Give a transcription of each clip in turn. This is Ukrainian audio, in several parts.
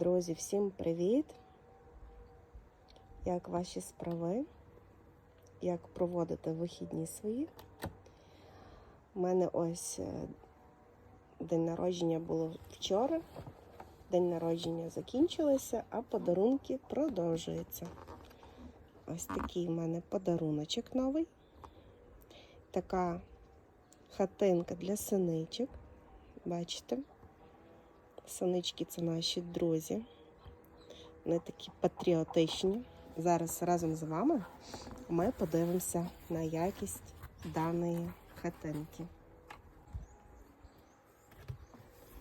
Друзі, всім привіт! Як ваші справи? Як проводите вихідні свої? У мене ось е, день народження було вчора. День народження закінчилося, а подарунки продовжуються. Ось такий в мене подаруночок новий. Така хатинка для синичок. Бачите? Санички це наші друзі. Вони такі патріотичні. Зараз разом з вами ми подивимося на якість даної хатинки.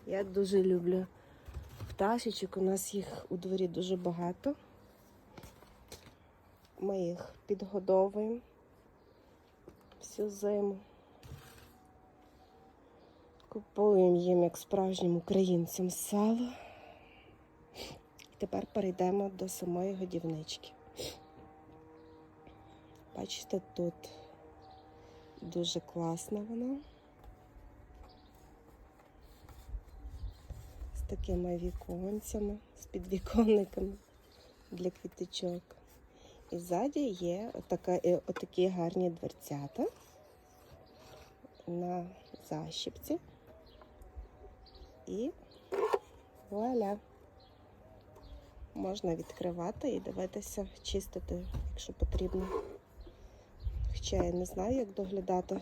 Я дуже люблю пташечок. У нас їх у дворі дуже багато. Ми їх підгодовуємо всю зиму. Купуємо їм, як справжнім українцям, сало. Тепер перейдемо до самої годівнички. Бачите, тут дуже класна вона. З такими віконцями, з підвіконниками для квіточок. І ззаді є отака, е, отакі гарні дверцята на защіпці. І вуаля. Можна відкривати і дивитися, чистити, якщо потрібно. Хоча я не знаю, як доглядати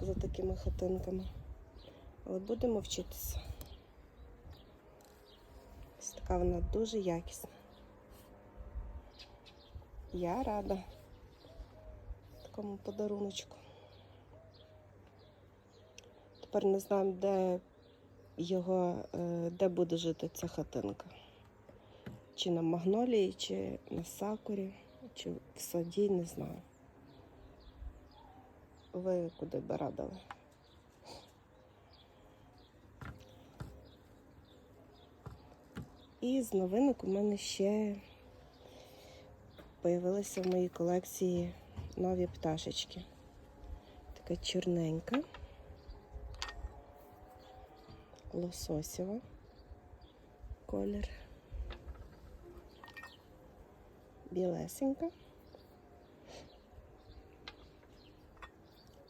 за такими хатинками. Але будемо вчитися. Ось така вона дуже якісна. Я рада такому подаруночку. Тепер не знаємо, де його, е, де буде жити ця хатинка. Чи на магнолії, чи на сакурі, чи в саді, не знаю. Ви куди би радили? І з новинок у мене ще появилися в моїй колекції нові пташечки. Така чорненька. Лососєва колір. Білесенька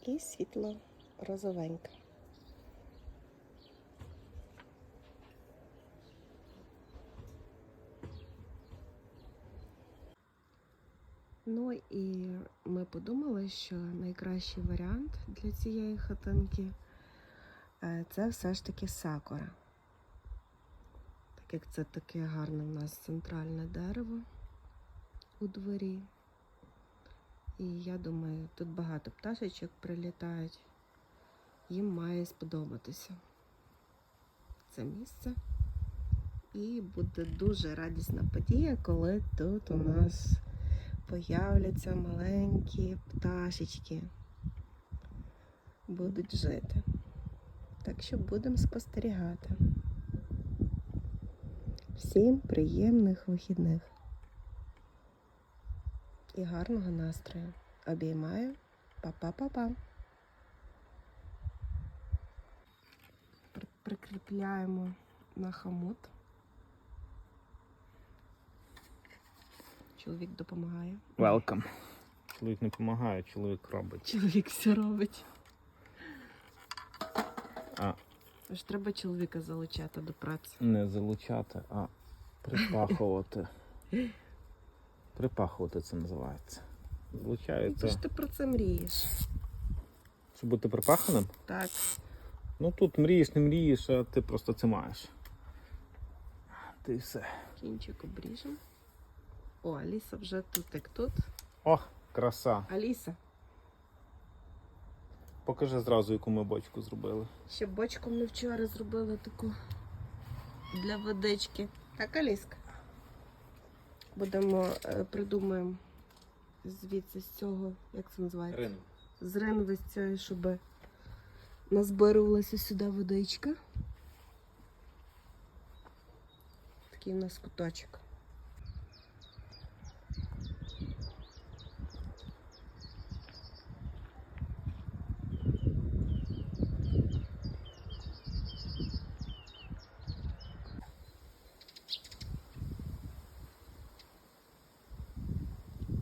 і світло розовенька. Ну і ми подумали, що найкращий варіант для цієї хатинки це все ж таки сакура. Так як це таке гарне у нас центральне дерево у дворі. І я думаю, тут багато пташечок прилітають. Їм має сподобатися це місце. І буде дуже радісна подія, коли тут у нас появляться маленькі пташечки, будуть жити. Так що будемо спостерігати. Всім приємних вихідних і гарного настрою. Обіймаю. Па-па-па-па. Прикріпляємо на хомут. Чоловік допомагає. Welcome. Чоловік не допомагає, чоловік робить. Чоловік все робить. Тож треба чоловіка залучати до праці. не залучати, а припахувати. Припахувати це називається. Ну, Залучається. Ти ж ти про це мрієш. Щоб бути припаханим? Так. Ну тут мрієш, не мрієш, а ти просто це маєш. Ти все. Кінчик обріжемо. О, Аліса вже тут як тут. О, краса. Аліса, Покажи зразу, яку ми бочку зробили. ще бочку ми вчора зробили таку для водички. Так, Аліска. Будемо е, придумаємо звідси з цього, як це називається? Рин. З ринви з цієї, щоб назбирувалася сюди водичка. Такий у нас куточок.